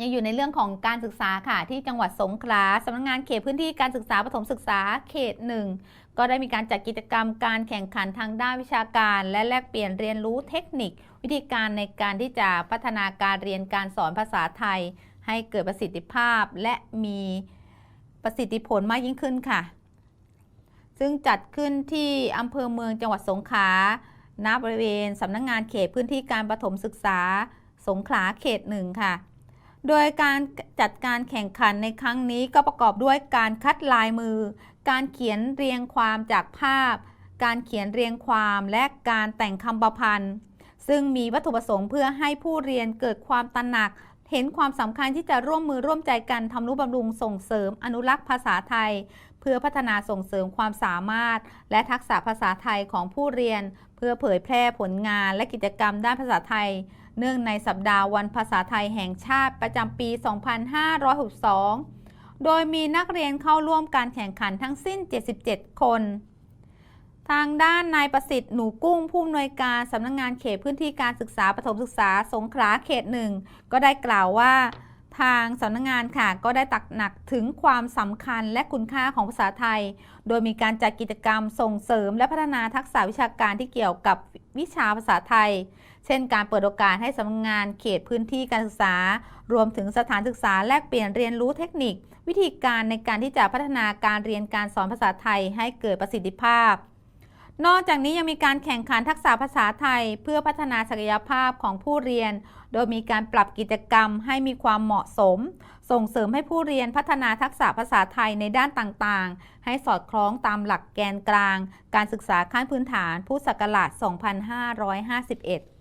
ยังอยู่ในเรื่องของการศึกษาค่ะ ที่จังหวัดสงขลาสำนักงานเขตพื้นที่การศึกษาปฐมศึกษาเขตหนึ่งก็ได้มีการจัดกิจกรรมการแข่งขันทางด้านวิชาการ และแลกเปลี่ยนเรียนรู้เทคนิค วิธีการในการที่จะพัฒนาการเรียนการสอนภาษาไทย ให้เกิดประสิทธิภาพและมีประสิทธิผลมากยิ่งขึ้นค่ะ ซึ่งจัดขึ้นที่อำเภอเมืองจังหวัดสงขลาณบริเวณสำนักงงานเขตพื้นที่การประถมศึกษา สงขลาเขตหนึ่งค่ะ โดยการจัดการแข่งขันในครั้งนี้ก็ประกอบด้วยการคัดลายมือ การเขียนเรียงความจากภาพ การเขียนเรียงความและการแต่งคำประพันธ์ ซึ่งมีวัตถุประสงค์เพื่อให้ผู้เรียนเกิดความตระหนัก เห็นความสำคัญที่จะร่วมมือร่วมใจกันทำนุบำรุงส่งเสริมอนุรักษ์ภาษาไทย พื่อพัฒนาส่งเสริมความสามารถ และทักษะภาษาไทยของผู้เรียน เพื่อเผยแพร่ผลงานและกิจกรรมด้านภาษาไทย เนื่องในสัปดาห์วันภาษาไทยแห่งชาติประจำปี 2562 โดยมีนักเรียนเข้าร่วมการแข่งขันทั้งสิ้น 77 คน ทางด้านนายประสิทธิ์หนูกุ้งผู้อำนวยการสำนักงงานเขตพื้นที่การศึกษาปฐมศึกษาสงขลาเขตหนึ่งก็ได้กล่าวว่า ทางสำนักงงานค่ะ ก็ได้ตักหนักถึงความสำคัญและคุณค่าของภาษาไทย โดยมีการจัดกิจกรรมส่งเสริม และพัฒนาทักษะวิชาการที่เกี่ยวกับวิชาภาษาไทย เช่น การเปิดโอกาสให้สำนักงงานเขตพื้นที่การศึกษา รวมถึงสถานศึกษาแลกเปลี่ยนเรียนรู้เทคนิค วิธีการในการที่จะพัฒนาการเรียนการสอนภาษาไทยให้เกิดประสิทธิภาพ นอกจากนี้ยังมีการแข่งขันทักษะภาษาไทย เพื่อพัฒนาศักยภาพของผู้เรียน โดยมีการปรับกิจกรรมให้มีความเหมาะสม ส่งเสริมให้ผู้เรียนพัฒนาทักษะภาษาไทยในด้านต่างๆ ให้สอดคล้องตามหลักแกนกลาง การศึกษาขั้นพื้นฐานพุทธศักราช 2551